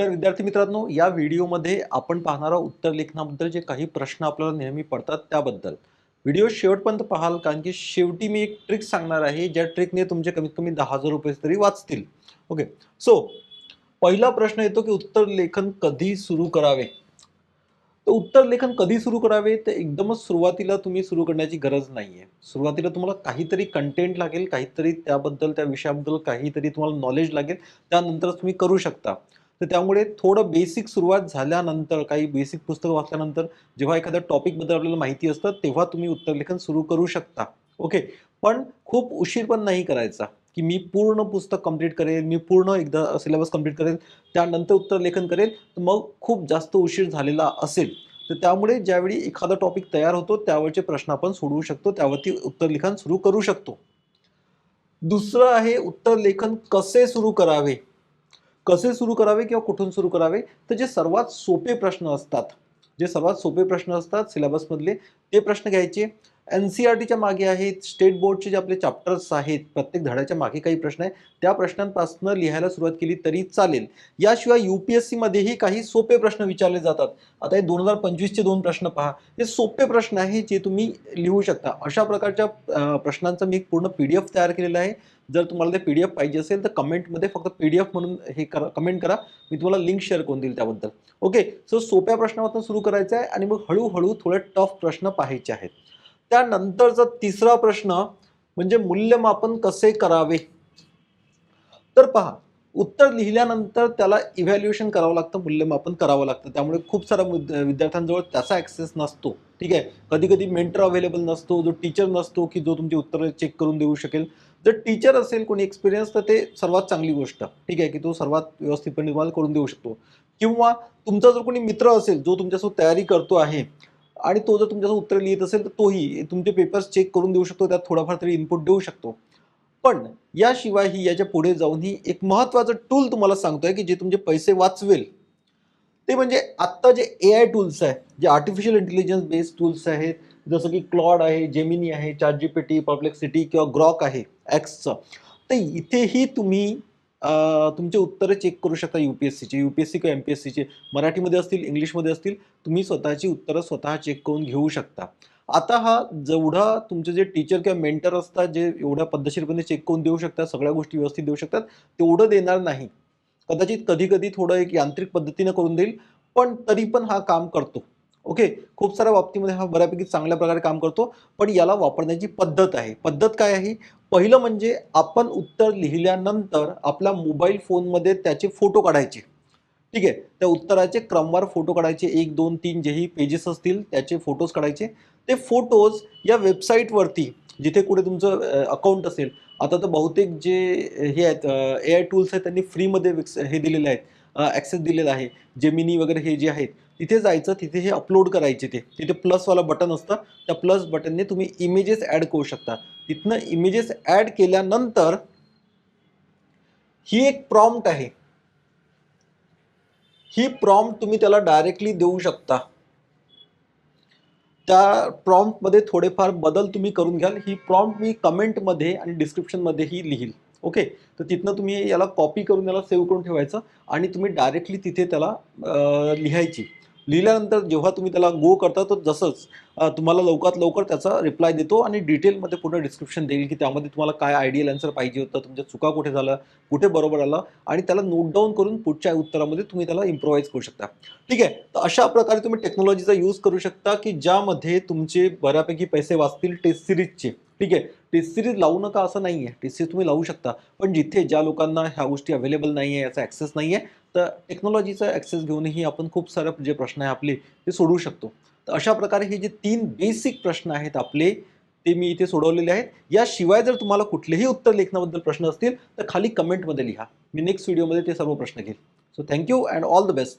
तर विद्यार्थी मित्रांनो या व्हिडिओमध्ये आपण पाहणार आहोत उत्तर लेखनाबद्दल जे काही प्रश्न आपल्याला नेहमी पडतात त्याबद्दल. व्हिडिओ शेवटपर्यंत पाहाल कारण की शेवटी मी एक ट्रिक सांगणार आहे ज्या ट्रिकने तुमचे कमीत कमी दहा हजार रुपये तरी वाचतील. ओके सो पहिला प्रश्न येतो की उत्तर लेखन कधी सुरू करावे? तर उत्तर लेखन कधी सुरू करावे? तर एकदमच सुरुवातीला तुम्ही सुरू करण्याची गरज नाही आहे सुरुवातीला तुम्हाला काहीतरी कंटेंट लागेल काहीतरी त्याबद्दल त्या विषयाबद्दल काहीतरी तुम्हाला नॉलेज लागेल त्यानंतरच तुम्ही करू शकता. तर त्यामुळे थोडं बेसिक सुरुवात झाल्यानंतर काही बेसिक पुस्तकं वाचल्यानंतर जेव्हा एखाद्या टॉपिकबद्दल आपल्याला माहिती असतं तेव्हा तुम्ही उत्तरलेखन सुरू करू शकता. ओके पण खूप उशीर पण नाही करायचा की मी पूर्ण पुस्तक कंप्लीट करेल मी पूर्ण एकदा सिलेबस कंप्लीट करेल त्यानंतर उत्तरलेखन करेल तर मग खूप जास्त उशीर झालेला असेल. तर त्यामुळे ज्यावेळी एखादा टॉपिक तयार होतो त्यावरचे प्रश्न आपण सोडवू शकतो त्यावरती उत्तरलेखन सुरू करू शकतो. दुसरं आहे उत्तरलेखन कसे सुरू करावे? कसे सुरू करावे किंवा कुठून सुरू करावे? तर जे सर्वात सोपे प्रश्न असतात जे सर्वात सोपे प्रश्न असतात सिलेबसमधले ते प्रश्न घ्यायचे. एन सी आर टीच्या मागे आहेत स्टेट बोर्डचे जे आपले चॅप्टर्स आहेत प्रत्येक धड्याच्या मागे काही प्रश्न आहे त्या प्रश्नांपासून लिहायला सुरुवात केली तरी चालेल. याशिवाय यू पी एस सीमध्येही काही सोपे प्रश्न विचारले जातात. आता हे दोन हजार पंचवीसचे दोन प्रश्न पहा. हे सोपे प्रश्न आहे जे तुम्ही लिहू शकता. अशा प्रकारच्या प्रश्नांचा मी एक पूर्ण पी डी एफ तयार केलेला आहे. जर तुम्हाला ते पी डी एफ पाहिजे असेल तर कमेंटमध्ये फक्त पी डी एफ म्हणून हे करा कमेंट करा. मी तुम्हाला लिंक शेअर करून देईल त्याबद्दल. ओके सो सोप्या प्रश्नापासून सुरू करायचं आहे आणि मग हळूहळू थोडे टफ प्रश्न पाहायचे आहेत. त्यानंतरचा तिसरा प्रश्न म्हणजे मूल्यमापन कसे करावे? तर पहा उत्तर लिहिल्यानंतर त्याला इव्हॅल्युएशन करावं लागतं मूल्यमापन करावं लागतं. त्यामुळे खूप साऱ्या विद्यार्थ्यांजवळ त्याचा ॲक्सेस नसतो. ठीक आहे? कधी कधी मेंटर अवेलेबल नसतो जो टीचर नसतो की जो तुमची उत्तरं चेक करून देऊ शकेल. जर टीचर असेल कोणी एक्सपिरियन्स तर ते सर्वात चांगली गोष्ट. ठीक आहे? की तो सर्वात व्यवस्थितपणे तुम्हाला करून देऊ शकतो. किंवा तुमचा जर कोणी मित्र असेल जो तुमच्यासोबत तयारी करतो आहे आणि तो जर तुमच्यासोबत उत्तर लिहित असेल तर तोही तुमचे पेपर्स चेक करून देऊ शकतो त्यात थोडाफार तरी इनपुट देऊ शकतो. पण याशिवायही याच्यापुढे जाऊन ही एक महत्त्वाचं टूल तुम्हाला सांगतोय की जे तुमचे पैसे वाचवेल. ते म्हणजे आत्ता जे ए आय टूल्स आहे जे आर्टिफिशियल इंटेलिजन्स बेस्ड टूल्स आहेत जसं की क्लॉड आहे जेमिनी आहे चार्ट जी पी टी किंवा ग्रॉक आहे ॲक्सचं तर इथेही तुम्ही तुमचे उत्तरं चेक करू शकता यू पी एस सीचे यू पी एस सी किंवा एम पी एस सीचे मराठीमध्ये असतील इंग्लिशमध्ये असतील तुम्ही स्वतःची उत्तरं स्वतः चेक करून घेऊ शकता. आता हा जेवढा तुमचे जे टीचर किंवा मेंटर असतात जे एवढ्या पद्धतशीरपणे चेक करून देऊ शकतात सगळ्या गोष्टी व्यवस्थित देऊ शकतात तेवढं देणार नाही. कदाचित कधी कधी थोडं एक यांत्रिक पद्धतीनं करून देईल पण तरी पण हा काम करतो. ओके? खूप साऱ्या बाबतीमध्ये हा बऱ्यापैकी चांगल्या प्रकारे काम करतो पण याला वापरण्याची पद्धत आहे. पद्धत काय आहे? पहिलं म्हणजे आपण उत्तर लिहिल्यानंतर आपल्या मोबाईल फोनमध्ये त्याचे फोटो काढायचे. ठीक आहे? त्या उत्तराचे क्रमवार फोटो काढायचे. एक दोन तीन जेही पेजेस असतील त्याचे फोटोज काढायचे. ते फोटोज या वेबसाईटवरती जिथे कुठे तुमचं अकाउंट असेल आता तर बहुतेक जे हे आहेत ए आय टूल्स आहेत त्यांनी फ्रीमध्ये विक्स हे दिलेले आहेत. ॲक्सेस दिलेला आहे. जेमिनी वगैरे हे जे आहेत तिथे जायचं तिथे हे अपलोड करायचे ते. तिथे प्लसवाला बटन असतं. त्या प्लस बटनने तुम्ही इमेजेस ॲड करू शकता. तिथनं इमेजेस ॲड केल्यानंतर ही एक प्रॉम्प्ट आहे. ही प्रॉम्प्ट तुम्ही त्याला डायरेक्टली देऊ शकता. त्या प्रॉम्प्टमध्ये थोडेफार बदल तुम्ही करून घ्याल. ही प्रॉम्प्ट मी कमेंटमध्ये आणि डिस्क्रिप्शनमध्येही लिहील. ओके तर तिथनं तुम्ही याला कॉपी करून याला सेव्ह करून ठेवायचं आणि तुम्ही डायरेक्टली तिथे त्याला लिहायची. लिहिल्यानंतर जेव्हा तुम्ही त्याला गो करता तर जसंच तुम्हाला लवकरात लवकर त्याचा रिप्लाय देतो आणि डिटेलमध्ये पूर्ण डिस्क्रिप्शन देईल की त्यामध्ये तुम्हाला काय आयडियल आन्सर पाहिजे होतं तुमच्या चुका कुठे झालं कुठे बरोबर आलं आणि त्याला नोट डाऊन करून पुढच्या उत्तरामध्ये तुम्ही त्याला इम्प्रोवाईज करू शकता. ठीक आहे? तर अशा प्रकारे तुम्ही टेक्नॉलॉजीचा यूज करू शकता की ज्यामध्ये तुमचे बऱ्यापैकी पैसे वाचतील टेस्ट सिरीजचे ठीक आहे? टेस्ट सिरीज लावू नका असं नाही आहे टेस्ट सिरीज तुम्ही लावू शकता. पण जिथे ज्या लोकांना ह्या गोष्टी अवेलेबल नाही आहे याचा ॲक्सेस नाही आहे तर टेक्नॉलॉजीचा ॲक्सेस घेऊनही आपण खूप सारे जे प्रश्न आहे आपले ते सोडवू शकतो. तर अशा प्रकारे हे जे तीन बेसिक प्रश्न आहेत आपले ते मी इथे सोडवलेले आहेत. याशिवाय जर तुम्हाला कुठलेही उत्तर लेखनाबद्दल प्रश्न असतील तर खाली कमेंटमध्ये लिहा. मी नेक्स्ट व्हिडिओमध्ये ते सर्व प्रश्न घेईल. So thank you and all the best